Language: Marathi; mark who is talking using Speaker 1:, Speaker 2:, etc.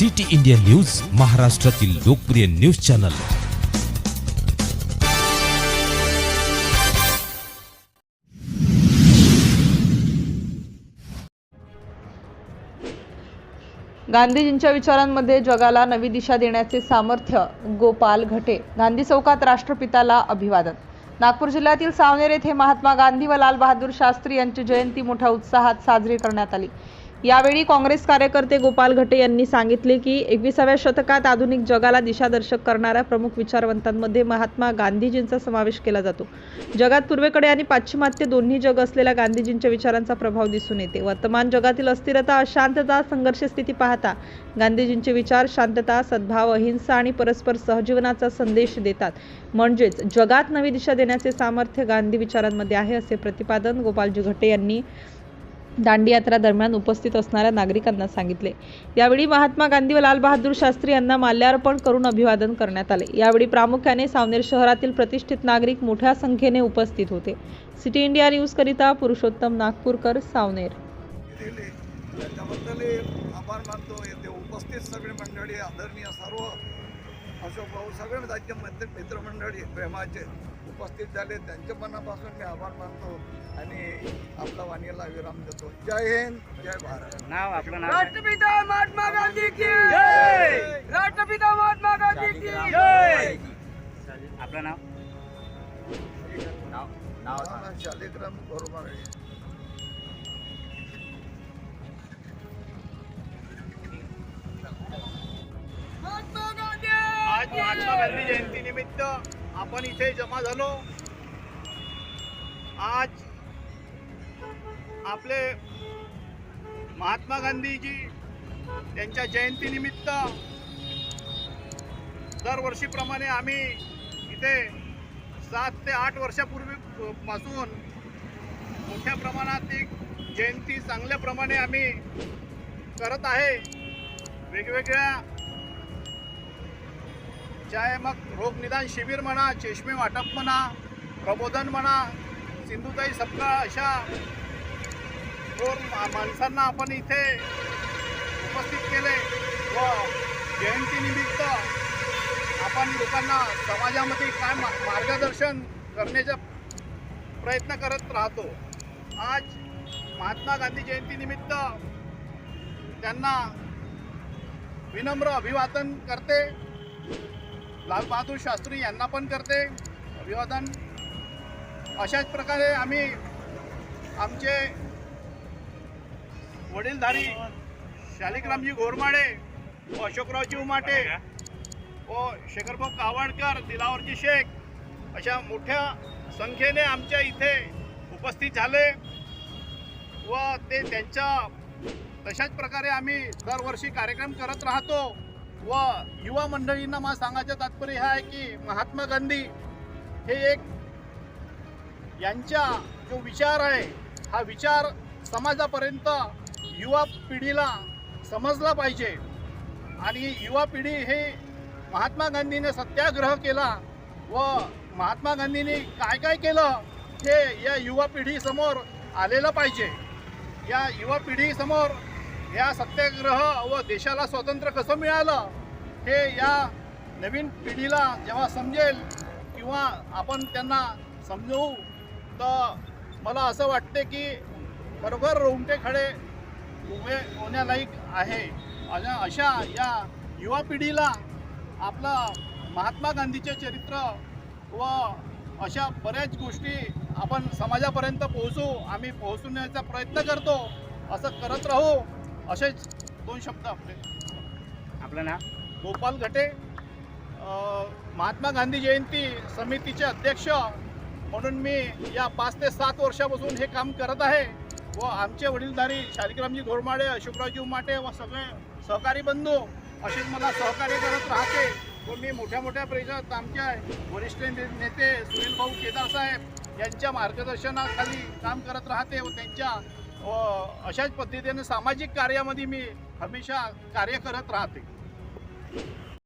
Speaker 1: सिटी इंडिया न्यूज महाराष्ट्रातील लोकप्रिय न्यूज चॅनल.
Speaker 2: गांधीजींच्या विचारांमध्ये जगाला नवी दिशा देण्याचे सामर्थ्य गोपाल घटे. गांधी चौकात राष्ट्रपिताला अभिवादन. नागपूर जिल्ह्यातील सावनेर येथे महात्मा गांधी व लाल बहादूर शास्त्री यांची जयंती मोठ्या उत्साहात साजरी करण्यात आली. यावेळी काँग्रेस कार्यकर्ते गोपाल घटे यांनी सांगितले की एकविसाव्या शतकात आधुनिक जगाला दिशादर्शक करणाऱ्या प्रमुख विचारवंतांमध्ये महात्मा गांधीजींचा समावेश केला जातो. जगात पूर्वेकडे आणि पाश्चिमात्य दोन्ही जग असलेल्या गांधीजींच्या विचारांचा प्रभाव दिसून येते. वर्तमान जगातील अस्थिरता अशांतता संघर्ष स्थिती पाहता गांधीजींचे विचार शांतता सद्भाव अहिंसा आणि परस्पर सहजीवनाचा संदेश देतात. म्हणजेच जगात नवी दिशा देण्याचे सामर्थ्य गांधी विचारांमध्ये आहे असे प्रतिपादन गोपालजी घटे यांनी दांडी यात्रा दरम्यान उपस्थित असणाऱ्या नागरिकांना सांगितले. यावेळी महात्मा गांधी व लालबहादूर शास्त्री यांना माल्यार्पण करून अभिवादन करण्यात आले. यावेळी प्रामुख्याने सावनेर शहरातील प्रतिष्ठित नागरिक मोठ्या संख्येने उपस्थित होते. सिटी इंडिया न्यूज करिता पुरुषोत्तम नागपूरकर सावनेर.
Speaker 3: आभार मानतो. येथे उपस्थित सगळे मंडळी आदरणीय सर्व अशोक भाऊ सगळे त्यांचे मित्र मित्रमंडळी प्रेमाचे उपस्थित झाले. त्यांच्या मनापासून मी आभार मानतो आणि आपला वाणीला विराम देतो. जय हिंद जय भारत.
Speaker 4: नाव आपलं नाव
Speaker 5: राष्ट्रपिता महात्मा गांधी की राष्ट्रपिता महात्मा गांधी की
Speaker 4: आपलं नाव? नाव नाव
Speaker 3: शालिग्राम गोरमाळे.
Speaker 5: महात्मा गांधी
Speaker 6: जयंती निमित्त आपण इथे जमा झालो. आज आपले महात्मा गांधीजी त्यांच्या जयंतीनिमित्त दरवर्षीप्रमाणे आम्ही इथे सात ते आठ वर्षापूर्वी पासून मोठ्या प्रमाणात एक जयंती चांगल्या प्रमाणे आम्ही करत आहे. वेगवेगळ्या चाहे मग रोगनिदान शिबिर म्हणा चष्मे वाटप म्हणा प्रबोधन म्हणा सिंधुताई सप्ताह अशा थोर माणसांना आपण इथे उपस्थित केले व जयंतीनिमित्त आपण लोकांना समाजामध्ये काय मा मार्गदर्शन करण्याचा प्रयत्न करत राहतो. आज महात्मा गांधी जयंतीनिमित्त त्यांना विनम्र अभिवादन करते. लालबहादूर शास्त्री यांना पण करते. अभिवादन. अशाच प्रकारे आम्ही आमचे वडीलधारी शालिकरामजी घोरमाडे व अशोकरावजी उमाटे व शेखरभाऊ कावडकर दिलावरजी शेख अशा मोठ्या संख्येने आमच्या इथे उपस्थित झाले व ते त्यांच्या तशाच प्रकारे आम्ही दरवर्षी कार्यक्रम करत राहतो. व युवा मंडळींना मला सांगायचं तात्पर्य हे आहे की महात्मा गांधी हे एक यांच्या जो विचार आहे हा विचार समाजापर्यंत युवा पिढीला समजला पाहिजे. आणि युवा पिढी हे महात्मा गांधीने सत्याग्रह केला व महात्मा गांधींनी काय काय केलं हे या युवा पिढीसमोर आलेलं पाहिजे. या युवा पिढीसमोर या सत्याग्रह व देशाला स्वातंत्र्य कसं मिळालं हे या नवीन पिढीला जेव्हा समजेल किंवा आपण त्यांना समजवू तर मला असं वाटते की बरोबर रोमटे खडे उभे होण्यालायक आहे. अशा अशा या युवा पिढीला आपलं महात्मा गांधीचे चरित्र व अशा बऱ्याच गोष्टी आपण समाजापर्यंत पोहोचू आम्ही पोहोचवण्याचा प्रयत्न करतो असं करत राहू. असेच दोन शब्द आपले.
Speaker 4: आपलं नाव?
Speaker 6: गोपाल घटे महात्मा गांधी जयंती समितीचे अध्यक्ष म्हणून मी या पाच ते सात वर्षापासून हे काम करत आहे व आमचे वडीलधारी शालिग्रामजी घोरमाडे अशोकरावजी उमाटे व सगळे सहकारी बंधू असेच मला सहकार्य करत राहते व मी मोठ्या मोठ्या प्रदेशात आमचे वरिष्ठ ने- नेते सुनील भाऊ केदार साहेब यांच्या मार्गदर्शनाखाली काम करत राहते व त्यांच्या व अशाच पद्धतीने सामाजिक कार्यामध्ये मी हमेशा कार्य करत राहते.